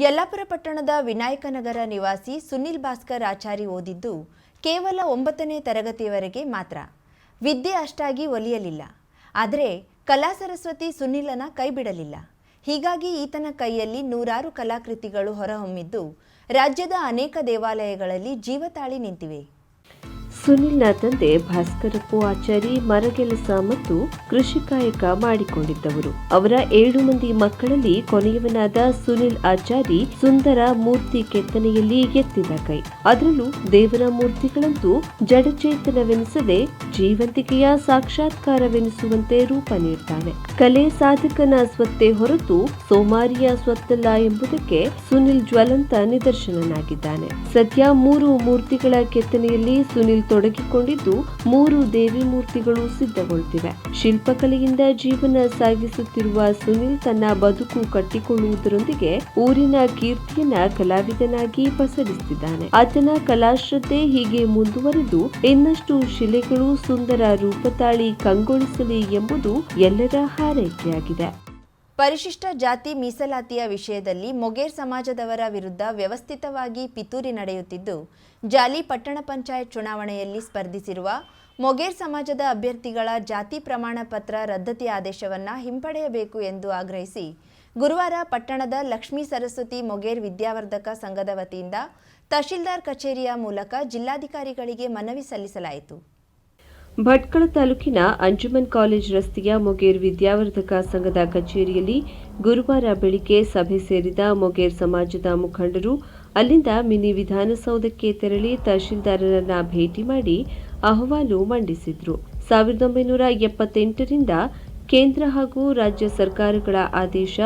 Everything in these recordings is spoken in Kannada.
ಯಲ್ಲಾಪುರ ಪಟ್ಟಣದ ವಿನಾಯಕನಗರ ನಿವಾಸಿ ಸುನಿಲ್ ಭಾಸ್ಕರ್ ಆಚಾರಿ ಓದಿದ್ದು ಕೇವಲ ಒಂಬತ್ತನೇ ತರಗತಿಯವರೆಗೆ ಮಾತ್ರ. ವಿದ್ಯೆ ಅಷ್ಟಾಗಿ ಒಲಿಯಲಿಲ್ಲ. ಆದರೆ ಕಲಾ ಸರಸ್ವತಿ ಸುನಿಲನ ಕೈಬಿಡಲಿಲ್ಲ. ಹೀಗಾಗಿ ಈತನ ಕೈಯಲ್ಲಿ ನೂರಾರು ಕಲಾಕೃತಿಗಳು ಹೊರಹೊಮ್ಮಿದ್ದು ರಾಜ್ಯದ ಅನೇಕ ದೇವಾಲಯಗಳಲ್ಲಿ ಜೀವತಾಳಿ ನಿಂತಿವೆ. ಸುನಿಲ್ನ ತಂದೆ ಭಾಸ್ಕರಪ್ಪು ಆಚಾರಿ ಮರಗೆಲಸ ಮತ್ತು ಕೃಷಿ ಕಾಯಕ ಮಾಡಿಕೊಂಡಿದ್ದವರು. ಅವರ ಏಳು ಮಂದಿ ಮಕ್ಕಳಲ್ಲಿ ಕೊನೆಯವನಾದ ಸುನಿಲ್ ಆಚಾರಿ ಸುಂದರ ಮೂರ್ತಿ ಕೆತ್ತನೆಯಲ್ಲಿ ಎತ್ತಿದ ಕೈ. ಅದರಲ್ಲೂ ದೇವರ ಮೂರ್ತಿಗಳಂತೂ ಜಡಚೇತನವೆನಿಸದೆ ಜೀವಂತಿಕೆಯ ಸಾಕ್ಷಾತ್ಕಾರವೆನಿಸುವಂತೆ ರೂಪ ನೀಡ್ತಾನೆ. ಕಲೆ ಸಾಧಕನ ಸ್ವತ್ತೇ ಹೊರತು ಸೋಮಾರಿಯ ಸ್ವತ್ತಲ್ಲ ಎಂಬುದಕ್ಕೆ ಸುನಿಲ್ ಜ್ವಲಂತ ನಿದರ್ಶನನಾಗಿದ್ದಾನೆ. ಸದ್ಯ ಮೂರು ಮೂರ್ತಿಗಳ ಕೆತ್ತನೆಯಲ್ಲಿ ಸುನಿಲ್ ತೊಡಗಿಕೊಂಡಿದ್ದು ಮೂರು ದೇವಿ ಮೂರ್ತಿಗಳು ಸಿದ್ಧಗೊಳ್ತಿವೆ. ಶಿಲ್ಪಕಲೆಯಿಂದ ಜೀವನ ಸಾಗಿಸುತ್ತಿರುವ ಸುನಿಲ್ ತನ್ನ ಬದುಕು ಕಟ್ಟಿಕೊಳ್ಳುವುದರೊಂದಿಗೆ ಊರಿನ ಕೀರ್ತಿಯನ್ನ ಕಲಾವಿದನಾಗಿ ಪಸರಿಸುತ್ತಿದ್ದಾನೆ ಆತನ ಕಲಾಶ್ರದ್ಧೆ ಹೀಗೆ ಮುಂದುವರೆದು ಇನ್ನಷ್ಟು ಶಿಲೆಗಳು ಸುಂದರ ರೂಪತಾಳಿ ಕಂಗೊಳಿಸಲಿ ಎಂಬುದು ಎಲ್ಲರ ಹಾರೈಕೆಯಾಗಿದೆ. ಪರಿಶಿಷ್ಟ ಜಾತಿ ಮೀಸಲಾತಿಯ ವಿಷಯದಲ್ಲಿ ಮೊಗೇರ್ ಸಮಾಜದವರ ವಿರುದ್ಧ ವ್ಯವಸ್ಥಿತವಾಗಿ ಪಿತೂರಿ ನಡೆಯುತ್ತಿದ್ದು, ಜಾಲಿ ಪಟ್ಟಣ ಪಂಚಾಯತ್ ಚುನಾವಣೆಯಲ್ಲಿ ಸ್ಪರ್ಧಿಸಿರುವ ಮೊಗೇರ್ ಸಮಾಜದ ಅಭ್ಯರ್ಥಿಗಳ ಜಾತಿ ಪ್ರಮಾಣ ಪತ್ರ ರದ್ದತಿ ಆದೇಶವನ್ನು ಹಿಂಪಡೆಯಬೇಕು ಎಂದು ಆಗ್ರಹಿಸಿ, ಗುರುವಾರ ಪಟ್ಟಣದ ಲಕ್ಷ್ಮೀ ಸರಸ್ವತಿ ಮೊಗೇರ್ ವಿದ್ಯಾವರ್ಧಕ ಸಂಘದ ವತಿಯಿಂದ ತಹಶೀಲ್ದಾರ್ ಕಚೇರಿಯ ಮೂಲಕ ಜಿಲ್ಲಾಧಿಕಾರಿಗಳಿಗೆ ಮನವಿ ಸಲ್ಲಿಸಲಾಯಿತು. ಭಟ್ಕಳ ತಾಲೂಕಿನ ಅಂಜುಮನ್ ಕಾಲೇಜ್ ರಸ್ತೆಯ ಮೊಗೇರ್ ವಿದ್ಯಾವರ್ಧಕ ಸಂಘದ ಕಚೇರಿಯಲ್ಲಿ ಗುರುವಾರ ಬೆಳಿಗ್ಗೆ ಸಭೆ ಸೇರಿದ ಮೊಗೇರ್ ಸಮಾಜದ ಮುಖಂಡರು ಅಲ್ಲಿಂದ ಮಿನಿ ವಿಧಾನಸೌಧಕ್ಕೆ ತೆರಳಿ ತಹಶೀಲ್ದಾರರನ್ನ ಭೇಟಿ ಮಾಡಿ ಅಹವಾಲು ಮಂಡಿಸಿದ್ರು. ಸಾವಿರದ ಒಂಬೈನೂರ ಎಪ್ಪತ್ತೆಂಟರಿಂದ ಕೇಂದ್ರ ಹಾಗೂ ರಾಜ್ಯ ಸರ್ಕಾರಗಳ ಆದೇಶ,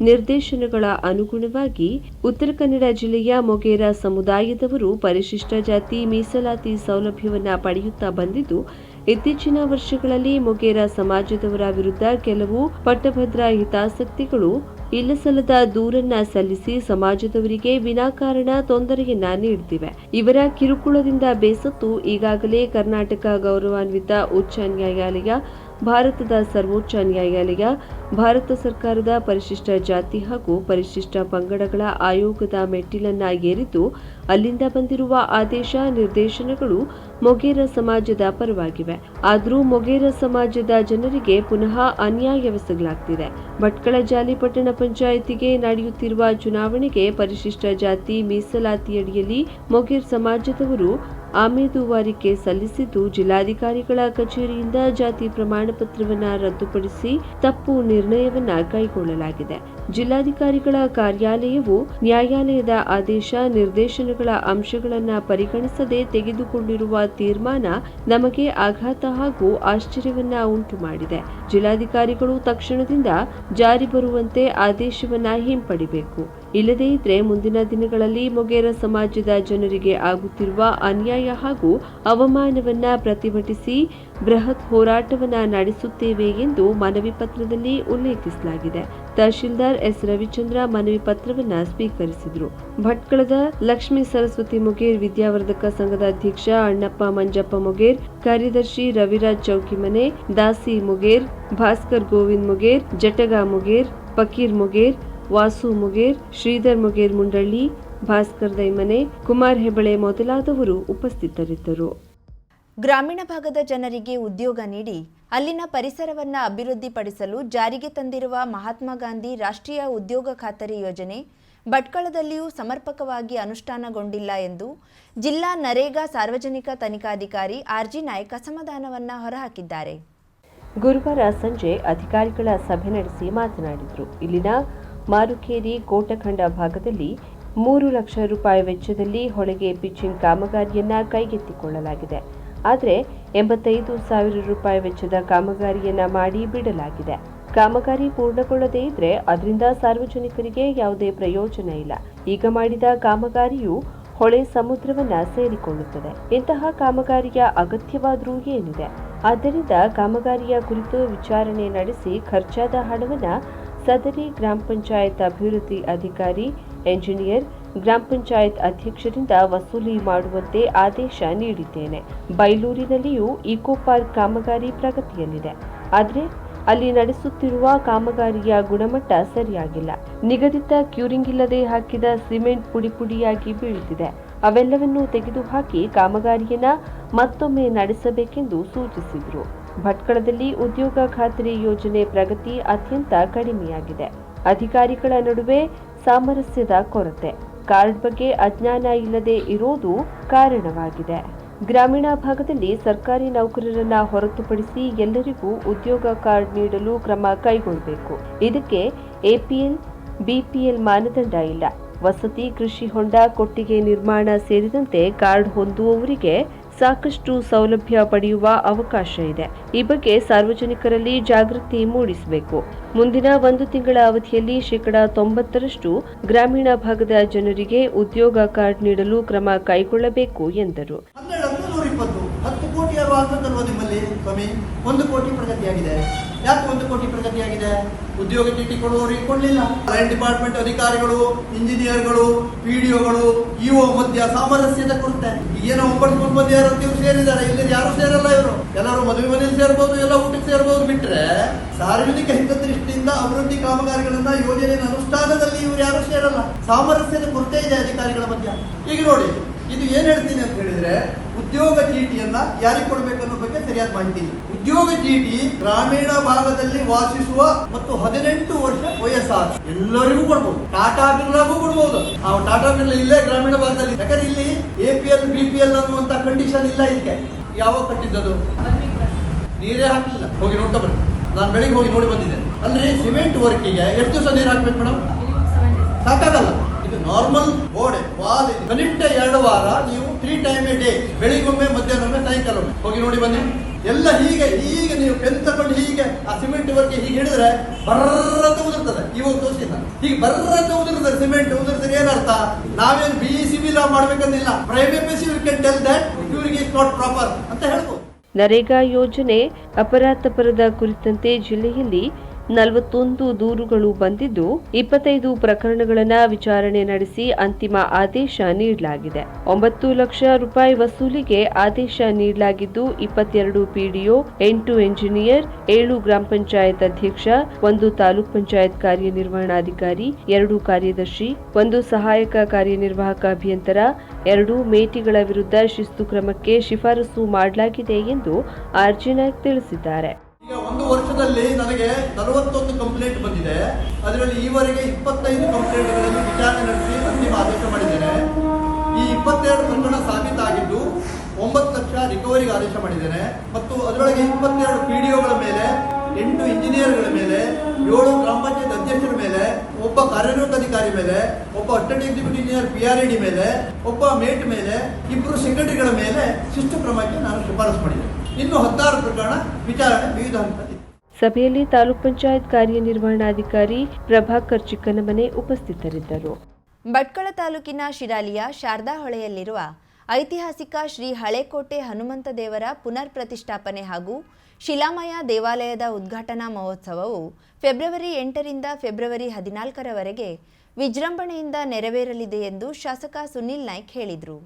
ನಿರ್ದೇಶನಗಳ ಅನುಗುಣವಾಗಿ ಉತ್ತರ ಕನ್ನಡ ಜಿಲ್ಲೆಯ ಮೊಗೇರ ಸಮುದಾಯದವರು ಪರಿಶಿಷ್ಟ ಜಾತಿ ಮೀಸಲಾತಿ ಸೌಲಭ್ಯವನ್ನ ಪಡೆಯುತ್ತಾ ಬಂದಿದ್ದು ಇತ್ತೀಚಿನ ವರ್ಷಗಳಲ್ಲಿ ಮೊಗೇರ ಸಮಾಜದವರ ವಿರುದ್ಧ ಕೆಲವು ಪಟ್ಟಭದ್ರ ಹಿತಾಸಕ್ತಿಗಳು ಇಲ್ಲಸಲ್ಲದ ದೂರನ್ನ ಸಲ್ಲಿಸಿ ಸಮಾಜದವರಿಗೆ ವಿನಾಕಾರಣ ತೊಂದರೆಯನ್ನ ನೀಡುತ್ತಿವೆ ಇವರ ಕಿರುಕುಳದಿಂದ ಬೇಸತ್ತು ಈಗಾಗಲೇ ಕರ್ನಾಟಕ ಗೌರವಾನ್ವಿತ ಉಚ್ಚ ನ್ಯಾಯಾಲಯ, ಭಾರತದ ಸರ್ವೋಚ್ಚ ನ್ಯಾಯಾಲಯ, ಭಾರತ ಸರ್ಕಾರದ ಪರಿಶಿಷ್ಟ ಜಾತಿ ಹಾಗೂ ಪರಿಶಿಷ್ಟ ಪಂಗಡಗಳ ಆಯೋಗದ ಮೆಟ್ಟಿಲನ್ನ ಏರಿದ್ದು ಅಲ್ಲಿಂದ ಬಂದಿರುವ ಆದೇಶ, ನಿರ್ದೇಶನಗಳು ಮೊಗೇರ ಸಮಾಜದ ಪರವಾಗಿವೆ. ಆದರೂ ಮೊಗೇರ ಸಮಾಜದ ಜನರಿಗೆ ಪುನಃ ಅನ್ಯಾಯವೆಸಗಲಾಗ್ತಿದೆ ಭಟ್ಕಳ ಜಾಲಿ ಪಟ್ಟಣ ಪಂಚಾಯಿತಿಗೆ ನಡೆಯುತ್ತಿರುವ ಚುನಾವಣೆಗೆ ಪರಿಶಿಷ್ಟ ಜಾತಿ ಮೀಸಲಾತಿಯಡಿಯಲ್ಲಿ ಮೊಗೇರ್ ಸಮಾಜದವರು ಆಮೇದುವಾರಿಕೆ ಸಲ್ಲಿಸಿದ್ದು ಜಿಲ್ಲಾಧಿಕಾರಿಗಳ ಕಚೇರಿಯಿಂದ ಜಾತಿ ಪ್ರಮಾಣ ಪತ್ರವನ್ನು ರದ್ದುಪಡಿಸಿ ತಪ್ಪು ನಿರ್ಣಯವನ್ನ ಕೈಗೊಳ್ಳಲಾಗಿದೆ. ಜಿಲ್ಲಾಧಿಕಾರಿಗಳ ಕಾರ್ಯಾಲಯವು ನ್ಯಾಯಾಲಯದ ಆದೇಶ, ನಿರ್ದೇಶನಗಳ ಅಂಶಗಳನ್ನ ಪರಿಗಣಿಸದೆ ತೆಗೆದುಕೊಂಡಿರುವ ತೀರ್ಮಾನ ನಮಗೆ ಆಘಾತ ಹಾಗೂ ಆಶ್ಚರ್ಯವನ್ನ ಉಂಟು ಮಾಡಿದೆ ಜಿಲ್ಲಾಧಿಕಾರಿಗಳು ತಕ್ಷಣದಿಂದ ಜಾರಿ ಬರುವಂತೆ ಆದೇಶವನ್ನ ಹಿಂಪಡಿಬೇಕು. ಇಲ್ಲದೇ ಇದ್ರೆ ಮುಂದಿನ ದಿನಗಳಲ್ಲಿ ಮೊಗೇರ ಸಮಾಜದ ಜನರಿಗೆ ಆಗುತ್ತಿರುವ ಅನ್ಯಾಯ ಹಾಗೂ ಅವಮಾನವನ್ನ ಪ್ರತಿಭಟಿಸಿ ಬೃಹತ್ ಹೋರಾಟವನ್ನ ನಡೆಸುತ್ತೇವೆ ಎಂದು ಮನವಿ ಪತ್ರದಲ್ಲಿ ಉಲ್ಲೇಖಿಸಲಾಗಿದೆ. ತಹಶೀಲ್ದಾರ್ ಎಸ್. ರವಿಚಂದ್ರ ಮನವಿ ಪತ್ರವನ್ನ ಸ್ವೀಕರಿಸಿದರು. ಭಟ್ಕಳದ ಲಕ್ಷ್ಮೀ ಸರಸ್ವತಿ ಮೊಗೇರ್ ವಿದ್ಯಾವರ್ಧಕ ಸಂಘದ ಅಧ್ಯಕ್ಷ ಅಣ್ಣಪ್ಪ ಮಂಜಪ್ಪ ಮೊಗೇರ್ ಕಾರ್ಯದರ್ಶಿ ರವಿರಾಜ್ ಚೌಕಿಮನೆ, ದಾಸಿ ಮೊಗೇರ್ ಭಾಸ್ಕರ್ ಗೋವಿಂದ್ ಮೊಗೇರ್ ಜಟಗಾ ಮೊಗೇರ್ ಫಕೀರ್ ಮೊಗೇರ್ ವಾಸು ಮುಗೇರ್ ಶ್ರೀಧರ್ ಮುಗೇರ್ ಮುಂಡಳ್ಳಿ ಭಾಸ್ಕರ್ ದೈಮನೆ ಕುಮಾರ್ ಹೆಬಳೆ ಮೊದಲಾದವರು ಉಪಸ್ಥಿತರಿದ್ದರು. ಗ್ರಾಮೀಣ ಭಾಗದ ಜನರಿಗೆ ಉದ್ಯೋಗ ನೀಡಿ ಅಲ್ಲಿನ ಪರಿಸರವನ್ನು ಅಭಿವೃದ್ಧಿಪಡಿಸಲು ಜಾರಿಗೆ ತಂದಿರುವ ಮಹಾತ್ಮ ಗಾಂಧಿ ರಾಷ್ಟ್ರೀಯ ಉದ್ಯೋಗ ಖಾತರಿ ಯೋಜನೆ ಭಟ್ಕಳದಲ್ಲಿಯೂ ಸಮರ್ಪಕವಾಗಿ ಅನುಷ್ಠಾನಗೊಂಡಿಲ್ಲ ಎಂದು ಜಿಲ್ಲಾ ನರೇಗಾ ಸಾರ್ವಜನಿಕ ತನಿಖಾಧಿಕಾರಿ ಆರ್ಜಿ ನಾಯ್ಕ ಅಸಮಾಧಾನವನ್ನ ಹೊರಹಾಕಿದ್ದಾರೆ. ಗುರುವಾರ ಸಂಜೆ ಅಧಿಕಾರಿಗಳ ಸಭೆ ನಡೆಸಿ ಮಾತನಾಡಿದರು. ಇಲ್ಲಿನ ಮಾರುಕೇರಿ ಕೋಟಖಂಡ ಭಾಗದಲ್ಲಿ ಮೂರು ಲಕ್ಷ ರೂಪಾಯಿ ವೆಚ್ಚದಲ್ಲಿ ಹೊಳೆಗೆ ಪಿಚ್ಚಿಂಗ್ ಕಾಮಗಾರಿಯನ್ನ ಕೈಗೆತ್ತಿಕೊಳ್ಳಲಾಗಿದೆ. ಆದರೆ ಎಂಬತ್ತೈದು ಸಾವಿರ ರೂಪಾಯಿ ವೆಚ್ಚದ ಕಾಮಗಾರಿಯನ್ನ ಮಾಡಿ ಬಿಡಲಾಗಿದೆ. ಕಾಮಗಾರಿ ಪೂರ್ಣಗೊಳ್ಳದೇ ಇದ್ರೆ ಅದರಿಂದ ಸಾರ್ವಜನಿಕರಿಗೆ ಯಾವುದೇ ಪ್ರಯೋಜನ ಇಲ್ಲ. ಈಗ ಮಾಡಿದ ಕಾಮಗಾರಿಯು ಹೊಳೆ ಸಮುದ್ರವನ್ನ ಸೇರಿಕೊಳ್ಳುತ್ತದೆ. ಇಂತಹ ಕಾಮಗಾರಿಯ ಅಗತ್ಯವಾದರೂ ಏನಿದೆ? ಆದ್ದರಿಂದ ಕಾಮಗಾರಿಯ ಕುರಿತು ವಿಚಾರಣೆ ನಡೆಸಿ ಖರ್ಚಾದ ಹಣವನ್ನ ಸದರಿ ಗ್ರಾಮ ಪಂಚಾಯತ್ ಅಭಿವೃದ್ಧಿ ಅಧಿಕಾರಿ, ಎಂಜಿನಿಯರ್, ಗ್ರಾಮ ಪಂಚಾಯತ್ ಅಧ್ಯಕ್ಷರಿಂದ ವಸೂಲಿ ಮಾಡುವಂತೆ ಆದೇಶ ನೀಡಿದ್ದೇನೆ. ಬೈಲೂರಿನಲ್ಲಿಯೂ ಇಕೋ ಪಾರ್ಕ್ ಕಾಮಗಾರಿ ಪ್ರಗತಿಯಲ್ಲಿದೆ. ಆದರೆ, ಅಲ್ಲಿ ನಡೆಸುತ್ತಿರುವ ಕಾಮಗಾರಿಯ ಗುಣಮಟ್ಟ ಸರಿಯಾಗಿಲ್ಲ. ನಿಗದಿತ ಕ್ಯೂರಿಂಗ್ ಇಲ್ಲದೆ ಹಾಕಿದ ಸಿಮೆಂಟ್ ಪುಡಿ ಪುಡಿಯಾಗಿ ಬೀಳುತ್ತಿದೆ ಅವೆಲ್ಲವನ್ನೂ ತೆಗೆದುಹಾಕಿ ಕಾಮಗಾರಿಯನ್ನ ಮತ್ತೊಮ್ಮೆ ನಡೆಸಬೇಕೆಂದು ಸೂಚಿಸಿದರು. ಭಟ್ಕಳದಲ್ಲಿ ಉದ್ಯೋಗ ಖಾತ್ರಿ ಯೋಜನೆ ಪ್ರಗತಿ ಅತ್ಯಂತ ಕಡಿಮೆಯಾಗಿದೆ. ಅಧಿಕಾರಿಗಳ ನಡುವೆ ಸಾಮರಸ್ಯದ ಕೊರತೆ. ಕಾರ್ಡ್ ಬಗ್ಗೆ ಅಜ್ಞಾನ ಇಲ್ಲದೆ ಇರೋದು ಕಾರಣವಾಗಿದೆ. ಗ್ರಾಮೀಣ ಭಾಗದಲ್ಲಿ ಸರ್ಕಾರಿ ನೌಕರರನ್ನ ಹೊರತುಪಡಿಸಿ ಎಲ್ಲರಿಗೂ ಉದ್ಯೋಗ ಕಾರ್ಡ್ ನೀಡಲು ಕ್ರಮ ಕೈಗೊಳ್ಳಬೇಕು. ಇದಕ್ಕೆ ಎಪಿಎಲ್ ಬಿಪಿಎಲ್ ಮಾನದಂಡ ಇಲ್ಲ. ವಸತಿ ಕೃಷಿ ಹೊಂಡ ಕೊಟ್ಟಿಗೆ ನಿರ್ಮಾಣ ಸೇರಿದಂತೆ ಕಾರ್ಡ್ ಹೊಂದುವವರಿಗೆ ಸಾಕಷ್ಟು ಸೌಲಭ್ಯ ಪಡೆಯುವ ಅವಕಾಶ ಇದೆ. ಈ ಬಗ್ಗೆ ಸಾರ್ವಜನಿಕರಲ್ಲಿ ಜಾಗೃತಿ ಮೂಡಿಸಬೇಕು. ಮುಂದಿನ ಒಂದು ತಿಂಗಳ ಅವಧಿಯಲ್ಲಿ ಶೇಕಡಾ ತೊಂಬತ್ತರಷ್ಟು ಗ್ರಾಮೀಣ ಭಾಗದ ಜನರಿಗೆ ಉದ್ಯೋಗ ಕಾರ್ಡ್ ನೀಡಲು ಕ್ರಮ ಕೈಗೊಳ್ಳಬೇಕು ಎಂದರು. ಒಂದು ಕೋಟಿ ಪ್ರಗತಿಯಾಗಿದೆ. ಯಾಕೆ ಒಂದು ಕೋಟಿ ಪ್ರಗತಿಯಾಗಿದೆ ಉದ್ಯೋಗ ಚೀಟಿ ಕೊಡುವವರಿಗೆ ಕೊಡಲಿಲ್ಲ ಲೈನ್ ಡಿಪಾರ್ಟ್ಮೆಂಟ್ ಅಧಿಕಾರಿಗಳು ಇಂಜಿನಿಯರ್ಗಳು ಪಿಡಿಒಗಳು ಇಒ ಮಧ್ಯ ಸಾಮರಸ್ಯತೆ ಕೊಡುತ್ತೆ. ಏನೋ ಒಂಬತ್ತು ಬಂದಿದ್ದಾರೆ ಯಾರು ಸೇರಿದ್ದಾರೆ. ಇಲ್ಲಿ ಯಾರು ಸೇರಲ್ಲ ಇವರು. ಎಲ್ಲರೂ ಮದುವೆ ಮನೆಯಲ್ಲಿ ಸೇರ್ಬೋದು, ಎಲ್ಲ ಊಟಕ್ಕೆ ಸೇರ್ಬೋದು ಬಿಟ್ರೆ ಸಾರ್ವಜನಿಕ ಹಿತದೃಷ್ಟಿಯಿಂದ ಅಭಿವೃದ್ಧಿ ಕಾಮಗಾರಿಗಳನ್ನ ಯೋಜನೆಯ ಅನುಷ್ಠಾನದಲ್ಲಿ ಇವರು ಯಾರು ಸೇರಲ್ಲ. ಸಾಮರಸ್ಯದ ಕೊರತೆ ಇದೆ ಅಧಿಕಾರಿಗಳ ಮಧ್ಯ. ಈಗ ನೋಡಿ ಇದು ಏನ್ ಹೇಳ್ತೀನಿ ಅಂತ ಹೇಳಿದ್ರೆ, ಉದ್ಯೋಗ ಚೀಟಿಯನ್ನ ಯಾರಿಗೆ ಕೊಡಬೇಕು ಅನ್ನೋ ಬಗ್ಗೆ ಸರಿಯಾದ ಮಾಹಿತಿ ಉದ್ಯೋಗ ಚೀಟಿ ಗ್ರಾಮೀಣ ಭಾಗದಲ್ಲಿ ವಾಸಿಸುವ ಮತ್ತು ಹದಿನೆಂಟು ವರ್ಷ ವಯಸ್ಸಾದ ಎಲ್ಲರಿಗೂ ಕೊಡ್ಬೋದು. ಟಾಟಾ ಬಿರ್ಲಾಗೂ ಕೊಡ್ಬೋದು. ನಾವು ಟಾಟಾ ಬಿರ್ಲಾ ಇಲ್ಲೇ ಗ್ರಾಮೀಣ ಭಾಗದಲ್ಲಿ. ಯಾಕಂದ್ರೆ ಇಲ್ಲಿ A P L B P L ಅನ್ನುವಂತ ಕಂಡೀಷನ್ ಇಲ್ಲ ಇದಕ್ಕೆ ಯಾವಾಗ ಕಟ್ಟಿದ್ದದು? ನೀರೇ ಹಾಕಿಲ್ಲ. ಹೋಗಿ ನೋಡ್ತಾ ಬನ್ನಿ. ನಾನು ಬೆಳಿಗ್ಗೆ ಹೋಗಿ ನೋಡಿ ಬಂದಿದ್ದೇನೆ ಅಂದ್ರೆ ಸಿಮೆಂಟ್ ವರ್ಕಿಗೆ ಎಷ್ಟು ದಿವಸ ನೀರು ಹಾಕ್ಬೇಕು ಮೇಡಮ್ ಸಾಕಾಗಲ್ಲ. ನಾರ್ಮಲ್ ಗೋಡೆ ವಾಲ್. ಕನಿಷ್ಠ ಎರಡು ವಾರ ನೀವು ತ್ರೀ ಟೈಮ್ ಎ ಡೇ ಬೆಳಿಗೊಮ್ಮೆ ಮಧ್ಯಾಹ್ನೊಮ್ಮೆ ಸಾಯಂಕಾಲೊಮ್ಮೆ ಹೋಗಿ ನೋಡಿ ಬನ್ನಿ. ಎಲ್ಲ ಹೀಗೆ ಹೀಗೆ ನೀವು ಪೆನ್ ತಗೊಂಡು ಹೀಗೆ ಆ ಸಿಮೆಂಟ್ ವರ್ಗೆ ಹೀಗೆ ಹಿಡಿದ್ರೆ ಬರ್ರತ ಉದುರ್ತದೆ. ಇವಾಗ ತೋರಿಸಿಲ್ಲ ಹೀಗೆ ಬರ್ರತ ಉದುರ್ತದೆ ಸಿಮೆಂಟ್ ಉದುರ್ತದೆ ಏನರ್ಥ ನಾವೇನು B C B law ಮಾಡ್ಬೇಕಂದಿಲ್ಲ. Private you can tell that ಇವ್ರಿಗೆ ಇಸ್ ನಾಟ್ ಪ್ರಾಪರ್ ಅಂತ ಹೇಳ್ಬೋದು. ನರೇಗಾ ಯೋಜನೆ ಅಪರಾಧಪರದ ಕುರಿತಂತೆ ಜಿಲ್ಲೆಯಲ್ಲಿ ನಲವತ್ತೊಂದು ದೂರುಗಳು ಬಂದಿದ್ದು ಇಪ್ಪತ್ತೈದು ಪ್ರಕರಣಗಳನ್ನು ವಿಚಾರಣೆ ನಡೆಸಿ ಅಂತಿಮ ಆದೇಶ ನೀಡಲಾಗಿದೆ. ಒಂಬತ್ತು ಲಕ್ಷ ರೂಪಾಯಿ ವಸೂಲಿಗೆ ಆದೇಶ ನೀಡಲಾಗಿದ್ದು ಇಪ್ಪತ್ತೆರಡು ಪಿಡಿಒ, ಎಂಟು ಎಂಜಿನಿಯರ್, ಏಳು ಗ್ರಾಮ ಪಂಚಾಯತ್ ಅಧ್ಯಕ್ಷ, ಒಂದು ತಾಲೂಕ್ ಪಂಚಾಯತ್ ಕಾರ್ಯನಿರ್ವಹಣಾಧಿಕಾರಿ, ಎರಡು ಕಾರ್ಯದರ್ಶಿ, ಒಂದು ಸಹಾಯಕ ಕಾರ್ಯನಿರ್ವಾಹಕ ಅಭಿಯಂತರ, ಎರಡು ಮೇಟಿಗಳ ವಿರುದ್ಧ ಶಿಸ್ತು ಕ್ರಮಕ್ಕೆ ಶಿಫಾರಸು ಮಾಡಲಾಗಿದೆ ಎಂದು ಆರ್ಜಿ ನಾಯ್ಕ್ ತಿಳಿಸಿದ್ದಾರೆ. ಒಂದು ವರ್ಷದಲ್ಲಿ ನನಗೆ ನಲವತ್ತೊಂದು ಕಂಪ್ಲೇಂಟ್ ಬಂದಿದೆ. ಅದರಲ್ಲಿ ಈವರೆಗೆ ಇಪ್ಪತ್ತೈದು ಕಂಪ್ಲೇಂಟ್ಗಳನ್ನು ವಿಚಾರಣೆ ನಡೆಸಿ ಅಂತಿಮ ಆದೇಶ ಮಾಡಿದ್ದೇನೆ. ಈ ಇಪ್ಪತ್ತೆರಡು ಪ್ರಕರಣ ಸಾಬೀತಾಗಿದ್ದು ಒಂಬತ್ತು ಲಕ್ಷ ರಿಕವರಿಗೆ ಆದೇಶ ಮಾಡಿದ್ದೇನೆ. ಮತ್ತು ಅದರೊಳಗೆ ಇಪ್ಪತ್ತೆರಡು ಪಿಡಿಒಗಳ ಮೇಲೆ, ಎಂಟು ಇಂಜಿನಿಯರ್ಗಳ ಮೇಲೆ, ಏಳು ಗ್ರಾಮ ಪಂಚಾಯತ್ ಅಧ್ಯಕ್ಷರ ಮೇಲೆ, ಒಬ್ಬ ಕಾರ್ಯನಿರ್ವಾಹಕ ಅಧಿಕಾರಿ ಮೇಲೆ, ಒಬ್ಬ attend executive engineer P R D ಮೇಲೆ, ಒಬ್ಬ ಮೇಟ್ ಮೇಲೆ ಇಬ್ಬರು ಸೆಕ್ರೆಟರಿಗಳ ಮೇಲೆ ಶಿಸ್ತು ಕ್ರಮಕ್ಕೆ ನಾನು ಶಿಫಾರಸು ಮಾಡಿದ್ದೇನೆ. ಇನ್ನು ಹತ್ತಾರು ಪ್ರಕರಣ ವಿಚಾರಣೆ ವಿವಿಧ ಹಂತದಲ್ಲಿ. ಸಭೆಯಲ್ಲಿ ತಾಲೂಕ್ ಪಂಚಾಯತ್ ಕಾರ್ಯನಿರ್ವಹಣಾಧಿಕಾರಿ ಪ್ರಭಾಕರ್ ಚಿಕ್ಕನಮನೆ ಉಪಸ್ಥಿತರಿದ್ದರು. ಭಟ್ಕಳ ತಾಲೂಕಿನ ಶಿರಾಲಿಯ ಶಾರದಾ ಹೊಳೆಯಲ್ಲಿರುವ ಐತಿಹಾಸಿಕ ಶ್ರೀ ಹಳೆಕೋಟೆ ಹನುಮಂತ ದೇವರ ಪುನರ್ ಪ್ರತಿಷ್ಠಾಪನೆ ಹಾಗೂ ಶಿಲಾಮಯ ದೇವಾಲಯದ ಉದ್ಘಾಟನಾ ಮಹೋತ್ಸವವು ಫೆಬ್ರವರಿ ಎಂಟರಿಂದ ಫೆಬ್ರವರಿ ಹದಿನಾಲ್ಕರವರೆಗೆ ವಿಜೃಂಭಣೆಯಿಂದ ನೆರವೇರಲಿದೆ ಎಂದು ಶಾಸಕ ಸುನಿಲ್ ನಾಯ್ಕ್ ಹೇಳಿದರು.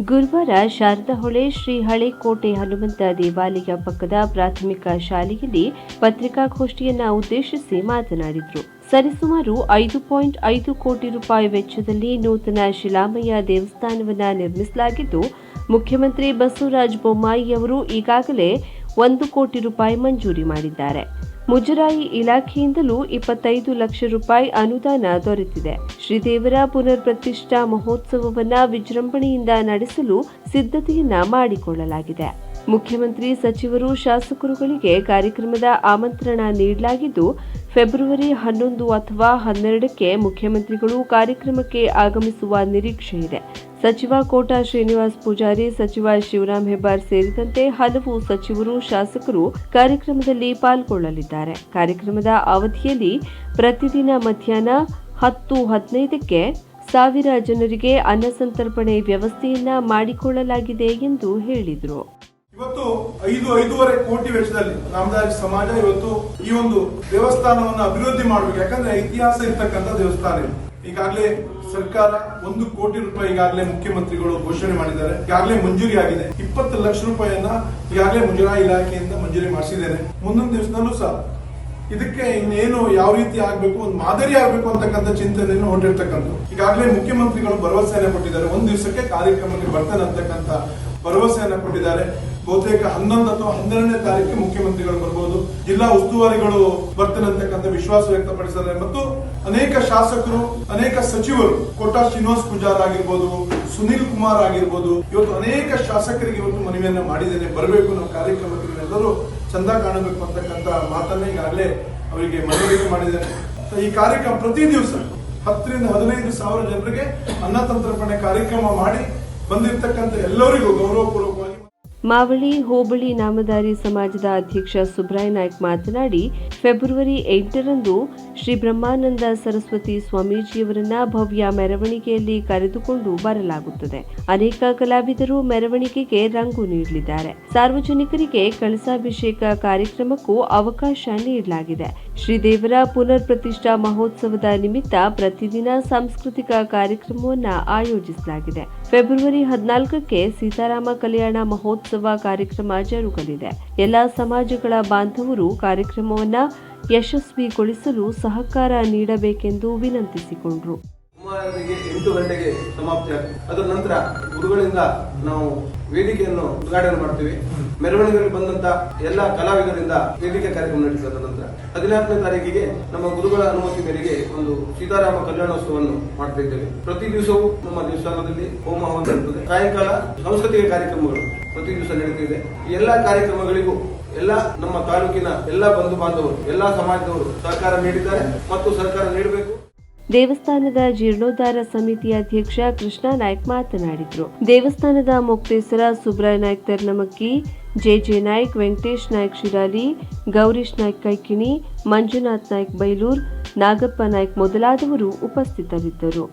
ಗುರುವಾರ ಶಾರದಾಹೊಳೆ ಶ್ರೀ ಹಳೆಕೋಟೆ ಹನುಮಂತ ದೇವಾಲಯ ಪಕ್ಕದ ಪ್ರಾಥಮಿಕ ಶಾಲೆಯಲ್ಲಿ ಪತ್ರಿಕಾಗೋಷ್ಠಿಯನ್ನ ಉದ್ದೇಶಿಸಿ ಮಾತನಾಡಿದರು. ಸರಿಸುಮಾರು ಐದು ಪಾಯಿಂಟ್ ಐದು ಕೋಟಿ ರೂಪಾಯಿ ವೆಚ್ಚದಲ್ಲಿ ನೂತನ ಶಿಲಾಮಯ್ಯ ದೇವಸ್ಥಾನವನ್ನು ನಿರ್ಮಿಸಲಾಗಿದ್ದು, ಮುಖ್ಯಮಂತ್ರಿ ಬಸವರಾಜ ಬೊಮ್ಮಾಯಿ ಅವರು ಈಗಾಗಲೇ ಒಂದು ಕೋಟಿ ರೂಪಾಯಿ ಮಂಜೂರಿ ಮಾಡಿದ್ದಾರೆ. ಮುಜರಾಯಿ ಇಲಾಖೆಯಿಂದಲೂ ಇಪ್ಪತ್ತೈದು ಲಕ್ಷ ರೂಪಾಯಿ ಅನುದಾನ ದೊರೆತಿದೆ. ಶ್ರೀದೇವರ ಪುನರ್ ಪ್ರತಿಷ್ಠಾ ಮಹೋತ್ಸವವನ್ನು ವಿಜೃಂಭಣೆಯಿಂದ ನಡೆಸಲು ಸಿದ್ಧತೆಯನ್ನ ಮಾಡಿಕೊಳ್ಳಲಾಗಿದೆ. ಮುಖ್ಯಮಂತ್ರಿ, ಸಚಿವರು, ಶಾಸಕರುಗಳಿಗೆ ಕಾರ್ಯಕ್ರಮದ ಆಮಂತ್ರಣ ನೀಡಲಾಗಿದ್ದು, ಫೆಬ್ರವರಿ ಹನ್ನೊಂದು ಅಥವಾ ಹನ್ನೆರಡಕ್ಕೆ ಮುಖ್ಯಮಂತ್ರಿಗಳು ಕಾರ್ಯಕ್ರಮಕ್ಕೆ ಆಗಮಿಸುವ ನಿರೀಕ್ಷೆ ಇದೆ. ಸಚಿವ ಕೋಟಾ ಶ್ರೀನಿವಾಸ್ ಪೂಜಾರಿ, ಸಚಿವ ಶಿವರಾಮ್ ಹೆಬ್ಬಾರ್ ಸೇರಿದಂತೆ ಹಲವು ಸಚಿವರು, ಶಾಸಕರು ಕಾರ್ಯಕ್ರಮದಲ್ಲಿ ಪಾಲ್ಗೊಳ್ಳಲಿದ್ದಾರೆ. ಕಾರ್ಯಕ್ರಮದ ಅವಧಿಯಲ್ಲಿ ಪ್ರತಿದಿನ ಮಧ್ಯಾಹ್ನ ಹತ್ತು ಹದಿನೈದಕ್ಕೆ ಸಾವಿರ ಜನರಿಗೆ ಅನ್ನ ಸಂತರ್ಪಣೆ ವ್ಯವಸ್ಥೆಯನ್ನ ಮಾಡಿಕೊಳ್ಳಲಾಗಿದೆ ಎಂದು ಹೇಳಿದರು. ಇವತ್ತು ಐದು, ಐದೂವರೆ ಕೋಟಿ ವೆಚ್ಚದಲ್ಲಿ ರಾಮದಾರಿ ಸಮಾಜ ಇವತ್ತು ಈ ಒಂದು ದೇವಸ್ಥಾನವನ್ನು ಅಭಿವೃದ್ಧಿ ಮಾಡಬೇಕು. ಯಾಕಂದ್ರೆ ಇತಿಹಾಸ ಇರ್ತಕ್ಕಂಥ ದೇವಸ್ಥಾನ ಈಗಾಗಲೇ ಸರ್ಕಾರ ಒಂದು ಕೋಟಿ ರೂಪಾಯಿ ಈಗಾಗಲೇ ಮುಖ್ಯಮಂತ್ರಿಗಳು ಘೋಷಣೆ ಮಾಡಿದ್ದಾರೆ. ಈಗಾಗಲೇ ಮಂಜೂರಿ ಆಗಿದೆ. ಇಪ್ಪತ್ತು ಲಕ್ಷ ರೂಪಾಯಿಯನ್ನ ಈಗಾಗಲೇ ಮುಜರಾಯಿ ಇಲಾಖೆಯಿಂದ ಮಂಜೂರಿ ಮಾಡಿಸಿದ್ದೇನೆ. ಮುಂದಿನ ದಿವಸದಲ್ಲೂ ಸಹ ಇದಕ್ಕೆ ಇನ್ನೇನು ಯಾವ ರೀತಿ ಆಗ್ಬೇಕು, ಒಂದು ಮಾದರಿ ಆಗ್ಬೇಕು ಅಂತಕ್ಕಂಥ ಚಿಂತನೆಯನ್ನು ಹೊಂದಿರ್ತಕ್ಕಂಥ ಈಗಾಗಲೇ ಮುಖ್ಯಮಂತ್ರಿಗಳು ಭರವಸೆಯನ್ನು ಕೊಟ್ಟಿದ್ದಾರೆ. ಒಂದು ದಿವಸಕ್ಕೆ ಕಾರ್ಯಕ್ರಮಕ್ಕೆ ಬರ್ತಾನೆ ಅಂತಕ್ಕಂಥ ಬಹುತೇಕ ಹನ್ನೊಂದು ಅಥವಾ ಹನ್ನೆರಡನೇ ತಾರೀಕಿಗೆ ಮುಖ್ಯಮಂತ್ರಿಗಳು ಬರಬಹುದು ಜಿಲ್ಲಾ ಉಸ್ತುವಾರಿಗಳು ಬರ್ತೇನೆ ಅಂತಕ್ಕಂಥ ವಿಶ್ವಾಸ ವ್ಯಕ್ತಪಡಿಸಿದ್ದಾರೆ. ಮತ್ತು ಅನೇಕ ಶಾಸಕರು, ಅನೇಕ ಸಚಿವರು, ಕೋಟಾ ಶ್ರೀನಿವಾಸ್ ಪೂಜಾರ್ ಆಗಿರ್ಬೋದು, ಸುನೀಲ್ ಕುಮಾರ್ ಆಗಿರ್ಬೋದು, ಇವತ್ತು ಅನೇಕ ಶಾಸಕರಿಗೆ ಇವತ್ತು ಮನವಿಯನ್ನ ಮಾಡಿದ್ದೇನೆ. ಬರಬೇಕು ನಮ್ಮ ಕಾರ್ಯಕ್ರಮಕ್ಕೆ ಚಂದ ಕಾಣಬೇಕು ಅಂತಕ್ಕಂಥ ಮಾತನ್ನ ಈಗಾಗಲೇ ಅವರಿಗೆ ಮನವಿ ಮಾಡಿದ್ದೇನೆ. ಈ ಕಾರ್ಯಕ್ರಮ ಪ್ರತಿ ದಿವಸ ಹತ್ತರಿಂದ ಹದಿನೈದು ಸಾವಿರ ಜನರಿಗೆ ಅನ್ನತಂತ್ರಪಣೆ ಕಾರ್ಯಕ್ರಮ ಮಾಡಿ ಬಂದಿರತಕ್ಕಂಥ ಎಲ್ಲರಿಗೂ ಗೌರವಪೂರ್ವಕವಾಗಿ ಮಾವಳಿ ಹೋಬಳಿ ನಾಮಧಾರಿ ಸಮಾಜದ ಅಧ್ಯಕ್ಷ ಸುಬ್ರಾಯ್ ನಾಯ್ಕ್ ಮಾತನಾಡಿ, ಫೆಬ್ರವರಿ ಎಂಟರಂದು ಶ್ರೀ ಬ್ರಹ್ಮಾನಂದ ಸರಸ್ವತಿ ಸ್ವಾಮೀಜಿಯವರನ್ನ ಭವ್ಯ ಮೆರವಣಿಗೆಯಲ್ಲಿ ಕರೆದುಕೊಂಡು ಬರಲಾಗುತ್ತದೆ. ಅನೇಕ ಕಲಾವಿದರು ಮೆರವಣಿಗೆಗೆ ರಂಗು ನೀಡಲಿದ್ದಾರೆ. ಸಾರ್ವಜನಿಕರಿಗೆ ಕಳಸಾಭಿಷೇಕ ಕಾರ್ಯಕ್ರಮಕ್ಕೂ ಅವಕಾಶ ನೀಡಲಾಗಿದೆ. ಶ್ರೀದೇವರ ಪುನರ್ ಪ್ರತಿಷ್ಠಾ ಮಹೋತ್ಸವದ ನಿಮಿತ್ತ ಪ್ರತಿದಿನ ಸಾಂಸ್ಕೃತಿಕ ಕಾರ್ಯಕ್ರಮವನ್ನು ಆಯೋಜಿಸಲಾಗಿದೆ. ಫೆಬ್ರವರಿ ಹದಿನಾಲ್ಕಕ್ಕೆ ಸೀತಾರಾಮ ಕಲ್ಯಾಣ ಮಹೋತ್ಸವ ಕಾರ್ಯಕ್ರಮ ಜರುಗಲಿದೆ. ಎಲ್ಲಾ ಸಮಾಜಗಳ ಬಾಂಧವರು ಕಾರ್ಯಕ್ರಮವನ್ನು ಯಶಸ್ವಿಗೊಳಿಸಲು ಸಹಕಾರ ನೀಡಬೇಕೆಂದು ವಿನಂತಿಸಿಕೊಂಡರು. ಸುಮಾರಿಗೆ ಎಂಟು ಗಂಟೆಗೆ ಸಮಾಪ್ತಿ ಆಗ್ತದೆ. ಅದರ ನಂತರ ಗುರುಗಳಿಂದ ನಾವು ವೇದಿಕೆಯನ್ನು ಉದ್ಘಾಟನೆ ಮಾಡ್ತೀವಿ. ಮೆರವಣಿಗೆಯಲ್ಲಿ ಬಂದಂತ ಎಲ್ಲ ಕಲಾವಿದರಿಂದ ವೇದಿಕೆ ಕಾರ್ಯಕ್ರಮ ನಡೆಸಿದ ನಂತರ ಹದಿನಾಲ್ಕನೇ ತಾರೀಕಿಗೆ ನಮ್ಮ ಗುರುಗಳ ಅನುಮತಿ ಮೇರೆಗೆ ಒಂದು ಸೀತಾರಾಮ ಕಲ್ಯಾಣೋತ್ಸವವನ್ನು ಮಾಡ್ತಾ ಪ್ರತಿ ದಿವಸವೂ ನಮ್ಮ ದೇವಸ್ಥಾನದಲ್ಲಿ ಹೋಮ ಹವನ ಸಾಯಂಕಾಲ ಸಾಂಸ್ಕೃತಿಕ ಕಾರ್ಯಕ್ರಮಗಳು ಪ್ರತಿ ದಿವಸ ನಡೆಯುತ್ತಿದೆ ಎಲ್ಲಾ ಕಾರ್ಯಕ್ರಮಗಳಿಗೂ ಎಲ್ಲ ನಮ್ಮ ತಾಲೂಕಿನ ಎಲ್ಲ ಬಂಧು ಬಾಂಧವರು, ಎಲ್ಲಾ ಸಮಾಜದವರು ಸಹಕಾರ ನೀಡಿದ್ದಾರೆ. ಮತ್ತು ಸರ್ಕಾರ ನೀಡಬೇಕು. ದೇವಸ್ಥಾನದ ಜೀರ್ಣೋದ್ಧಾರ ಸಮಿತಿ ಅಧ್ಯಕ್ಷ ಕೃಷ್ಣ ನಾಯ್ಕ್ ಮಾತನಾಡಿದರು. ದೇವಸ್ಥಾನದ ಮುಕ್ತೇಸರ ಸುಬ್ರಾಯ್ ನಾಯ್ಕ್ ತೆರ್ನಮಕ್ಕಿ ಜೆ ನಾಯ್ಕ್, ವೆಂಕಟೇಶ್ ನಾಯ್ಕ್ ಶಿರಾಲಿ, ಗೌರೀಶ್ ನಾಯ್ಕ ಕೈಕಿಣಿ, ಮಂಜುನಾಥ್ ನಾಯ್ಕ ಬೈಲೂರ್, ನಾಗಪ್ಪ ನಾಯ್ಕ್ ಮೊದಲಾದವರು ಉಪಸ್ಥಿತರಿದ್ದರು.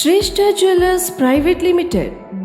Shreshta jewellers private limited